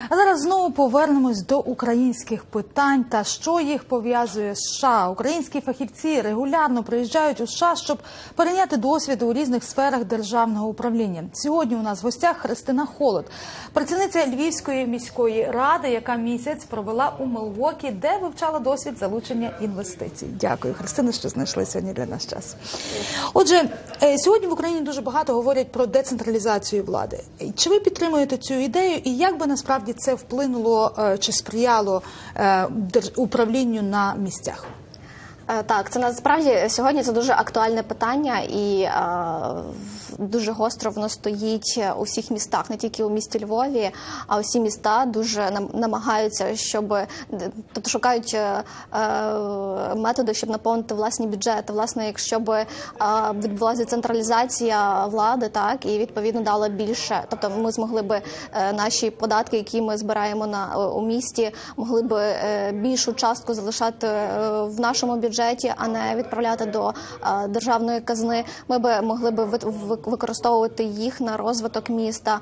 А зараз знову повернемось до українських питань та що їх пов'язує з США. Українські фахівці регулярно приїжджають у США, щоб перейняти досвід у різних сферах державного управління. Сьогодні у нас в гостях Христина Холод, працівниця Львівської міської ради, яка місяць провела у Мелвокі, де вивчала досвід залучення інвестицій. Дякую, Христина, що знайшли сьогодні для нас час. Отже, е, сьогодні в Україні дуже багато говорять про децентралізацію влади. Чи ви підтримуєте цю ідею, і як би насправді це вплинуло е, чи сприяло е, управлінню на місцях? Е, Так, це насправді сьогодні це дуже актуальне питання, і е, дуже гостро воно стоїть у всіх містах, не тільки у місті Львові, а усі міста дуже нам- намагаються, щоб тобто шукають е, е, методи, щоб наповнити власні бюджети. Власне, якщо б е, відбулася децентралізація влади, так і відповідно дала більше, тобто ми змогли би е, наші податки, які ми збираємо на у місті, могли би е, більшу частку залишати е, в нашому бюджеті, а не відправляти до е, державної казни. Ми би могли би ви- ви- використовувати їх на розвиток міста.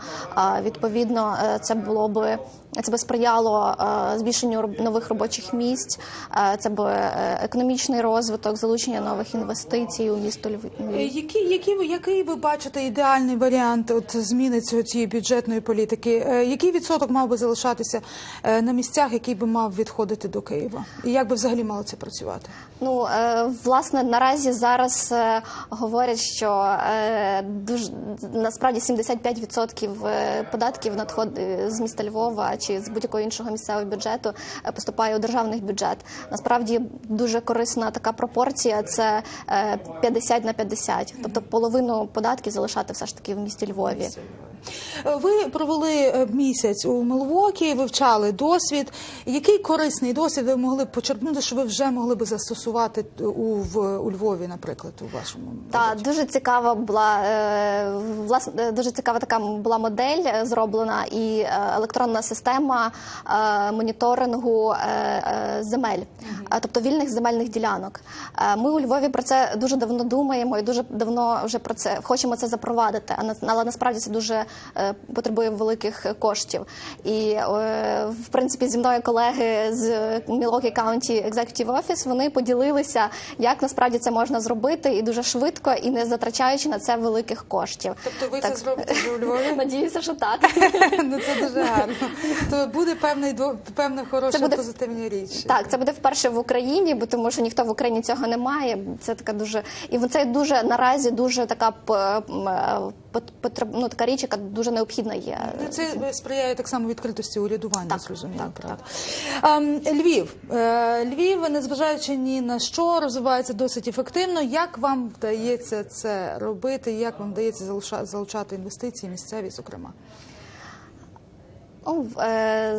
Відповідно, е, це було би це би сприяло е, збільшенню нових робочих місць. Це би економічний розвиток, залучення нових інвестицій у місто Львів. Які, які який ви бачите ідеальний варіант от зміни цього цієї бюджетної політики? Який відсоток мав би залишатися на місцях, який би мав відходити до Києва? І як би взагалі мало це працювати? Ну е, власне наразі зараз е, говорять, що е, дуже насправді 75% е, податків надход з міста Львова чи з будь-якого іншого місцевого бюджету поступає у державний бюджет. Насправді дуже корисна така пропорція. Це е, 50 на 50. тобто половину податків залишати все ж таки в місті Львові. Е, Ви провели е, місяць у Мелвокі, вивчали досвід. Який корисний досвід ви могли б почерпнути, що ви вже могли би застосувати у, в, у Львові, наприклад, у вашому Та дуже цікава була е, власне дуже цікава така була модель е, зроблена і е, електронна система е, моніторингу е, е, земель, Е, тобто вільних земельних ділянок. Е, Ми у Львові про це дуже давно думаємо і дуже давно вже про це хочемо це запровадити. Але насправді це дуже е, потребує великих коштів. І е, в принципі зі мною колеги з Milwaukee County Executive Office вони поділилися, як насправді це можна зробити і дуже швидко, і не затрачаючи на це великих коштів. Тобто ви Так. це зробите у Львові? Надіюся, що так. ну це дуже гарно. То буде певний певна хороша буде- позитивна річ. Так, це буде вперше в Україні, бо тому що ніхто в Україні цього не має. Це така дуже і це дуже наразі дуже така е, ну, така річ, яка дуже необхідна є. Ну, Це сприяє так само відкритості урядування, Так, зрозуміло, так, правда. Ем, Львів. Е, Львів, незважаючи ні на що, розвивається досить ефективно. Як вам вдається це робити? Як вам вдається залучати інвестиції місцеві, зокрема? Ну, е,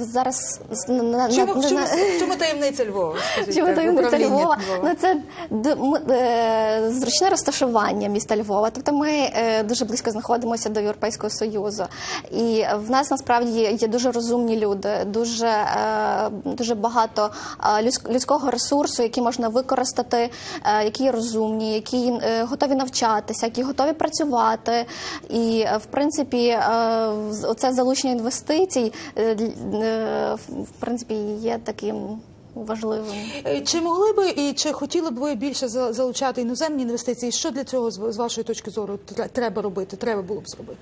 зараз на- Чому, на- чому, на- чому таємниця Львова? Скажіть, Чому так, таємниця управління Львова? Ну це д- м- е, зручне розташування міста Львова. Тобто ми е, дуже близько знаходимося до Європейського союзу, і в нас насправді є дуже розумні люди, дуже, е, дуже багато е, людськ- людського ресурсу, який можна використати, е, які розумні, які е, готові навчатися, які готові працювати. І е, в принципі, е, з- оце залучення інвестицій е, дл- е, в принципі є таким важливим. Е, Чи могли би і чи хотіли б ви більше за- залучати іноземні інвестиції? Що для цього з вашої точки зору тре- треба робити? Треба було б зробити?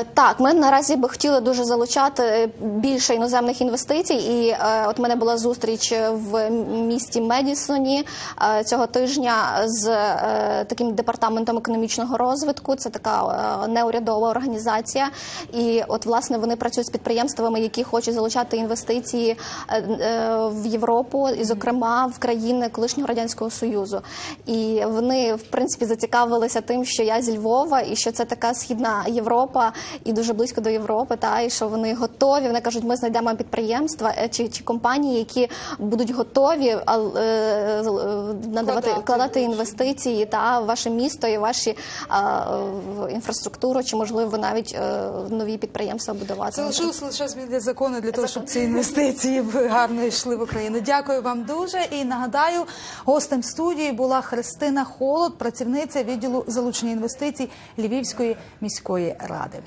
Е, Так, ми наразі би хотіли дуже залучати е, більше іноземних інвестицій. І от мене була зустріч в місті Медісоні цього тижня з таким департаментом економічного розвитку. Це така неурядова організація. І от власне вони працюють з підприємствами, які хочуть залучати інвестиції в Європу, і зокрема в країни колишнього радянського союзу. І вони в принципі зацікавилися тим, що я зі Львова, і що це така східна Європа і дуже близько до Європи. Та і що вони готові. Вони кажуть, ми знайдемо підприємства е, чи, чи компанії, які будуть готові а, е, е, надавати Вкладати інвестиції та в ваше місто і ваші а, в інфраструктуру, чи можливо навіть нові підприємства будувати. Залишилося лише змінити закони для того, щоб ці інвестиції гарно йшли в Україну. Дякую вам дуже. І нагадаю, гостем студії була Христина Холод, працівниця відділу залучення інвестицій Львівської міської ради.